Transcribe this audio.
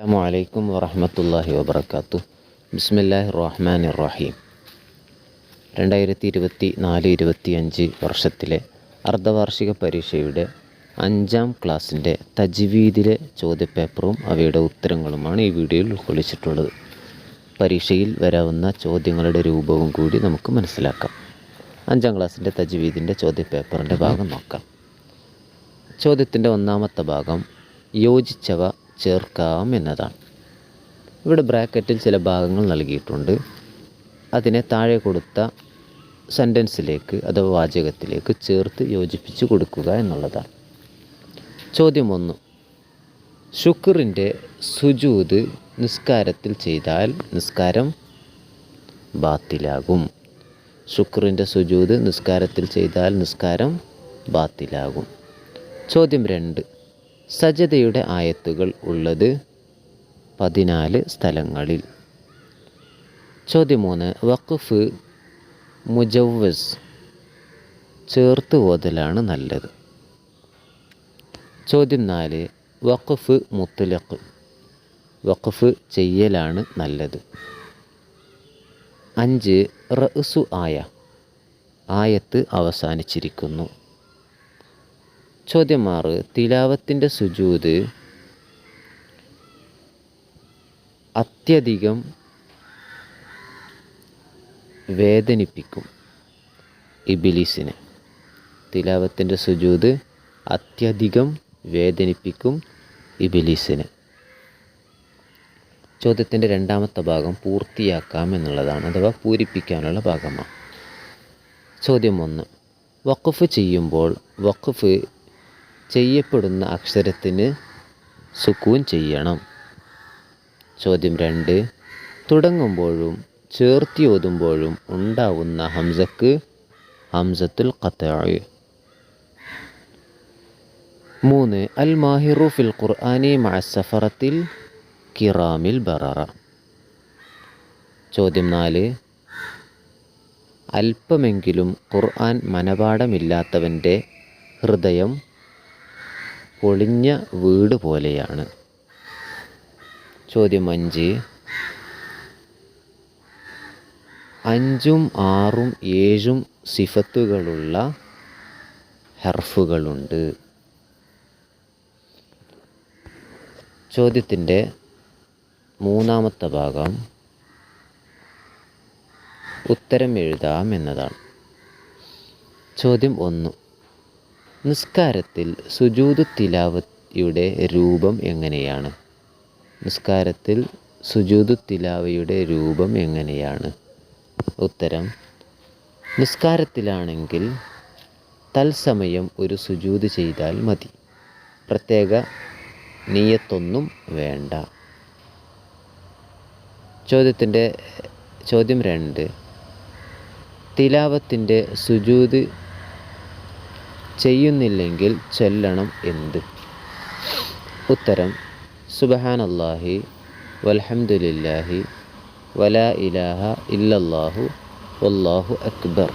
അസ്സാം വലൈക്കും വറഹമത്തല്ലാഹി വബർക്കാത്തു ബിസ്മില്ലാഹി റഹ്മാൻ റഹീം രണ്ടായിരത്തി ഇരുപത്തി നാല് ഇരുപത്തി അഞ്ച് വർഷത്തിലെ അർദ്ധവാർഷിക പരീക്ഷയുടെ അഞ്ചാം ക്ലാസ്സിന്റെ തജ്വീദിലെ ചോദ്യപേപ്പറും അവയുടെ ഉത്തരങ്ങളുമാണ് ഈ വീഡിയോയിൽ ഉൾക്കൊള്ളിച്ചിട്ടുള്ളത്. പരീക്ഷയിൽ വരാവുന്ന ചോദ്യങ്ങളുടെ രൂപവും കൂടി നമുക്ക് മനസ്സിലാക്കാം. അഞ്ചാം ക്ലാസ്സിന്റെ തജ്വീദിന്റെ ചോദ്യപേപ്പറിന്റെ ഭാഗം നോക്കാം. ചോദ്യത്തിന്റെ ഒന്നാമത്തെ ഭാഗം യോജിച്ചവ ചേർക്കാം എന്നതാണ്. ഇവിടെ ബ്രാക്കറ്റിൽ ചില ഭാഗങ്ങൾ നൽകിയിട്ടുണ്ട്. അതിനെ താഴെ കൊടുത്ത സെന്റൻസിലേക്ക് അഥവാ വാചകത്തിലേക്ക് ചേർത്ത് യോജിപ്പിച്ച് കൊടുക്കുക എന്നുള്ളതാണ്. ചോദ്യം ഒന്ന്. ശുക്റിന്റെ സുജൂത് നിസ്കാരത്തിൽ ചെയ്താൽ നിസ്കാരം ബാത്തിലാകും. ശുക്റിന്റെ സുജൂത് നിസ്കാരത്തിൽ ചെയ്താൽ നിസ്കാരം ബാത്തിലാകും. ചോദ്യം രണ്ട്. സജതയുടെ ആയത്തുകൾ ഉള്ളത് പതിനാല് സ്ഥലങ്ങളിൽ. ചോദ്യം മൂന്ന് വഖഫ് മുജവ്വസ് ചേർത്ത് ഓതലാണ് നല്ലത്. ചോദ്യം നാല് വഖഫ് മുത്തലഖ് വഖഫ് ചെയ്യലാണ് നല്ലത്. അഞ്ച് റഅ്സു ആയ ആയത്ത് അവസാനിച്ചിരിക്കുന്നു. ചോദ്യം ആറ് തിലാവത്തിന്റെ സുജൂത് അത്യധികം വേദനിപ്പിക്കും ഇബിലിസിനെ. തിലാവത്തിന്റെ സുജൂത് അത്യധികം വേദനിപ്പിക്കും ഇബിലിസിനെ. ചോദ്യത്തിന്റെ രണ്ടാമത്തെ ഭാഗം പൂർത്തിയാക്കാം എന്നുള്ളതാണ് അഥവാ പൂരിപ്പിക്കാനുള്ള ഭാഗമാണ്. ചോദ്യം ഒന്ന് വഖഫ് ചെയ്യുമ്പോൾ വഖഫ് ചെയ്യപ്പെടുന്ന അക്ഷരത്തിന് സുക്കൂൻ ചെയ്യണം. ചോദ്യം രണ്ട്. തുടങ്ങുമ്പോഴും ചേർത്തി ഓതുമ്പോഴും ഉണ്ടാവുന്ന ഹംസക്ക് ഹംസത്തുൽ ഖത്തായ്. മൂന്ന്. അൽ മാഹിറു ഫിൽ ഖുർആാനി മഅസഫറത്തിൽ കിറാമിൽ ബററ. ചോദ്യം നാല്. അല്പമെങ്കിലും ഖുർആൻ മനപാഠമില്ലാത്തവന്റെ ഹൃദയം പൊളിഞ്ഞ വീട് പോലെയാണ്. ചോദ്യം അഞ്ച്. അഞ്ചും ആറും ഏഴും സിഫത്തുകളുള്ള ഹർഫുകളുണ്ട്. ചോദ്യത്തിന്റെ മൂന്നാമത്തെ ഭാഗം ഉത്തരം എഴുതാം എന്നതാണ്. ചോദ്യം ഒന്ന്. നിസ്കാരത്തിൽ സുജൂദ് തിലാവയുടെ രൂപം എങ്ങനെയാണ്? നിസ്കാരത്തിൽ സുജൂദ് തിലാവയുടെ രൂപം എങ്ങനെയാണ്? ഉത്തരം നിസ്കാരത്തിലാണെങ്കിൽ തത്സമയം ഒരു സുജൂത് ചെയ്താൽ മതി. പ്രത്യേക നീയത്തൊന്നും വേണ്ട. ചോദ്യത്തിന്റെ ചോദ്യം രണ്ട്. തിലാവത്തിന്റെ സുജൂദ് ചെയ്യുന്നില്ലെങ്കിൽ ചൊല്ലണം എന്ത്? ഉത്തരം സുബഹാനല്ലാഹി വൽഹംദുലില്ലാഹി വലാ ഇലാഹ ഇല്ലല്ലാഹു വല്ലാഹു അക്ബർ.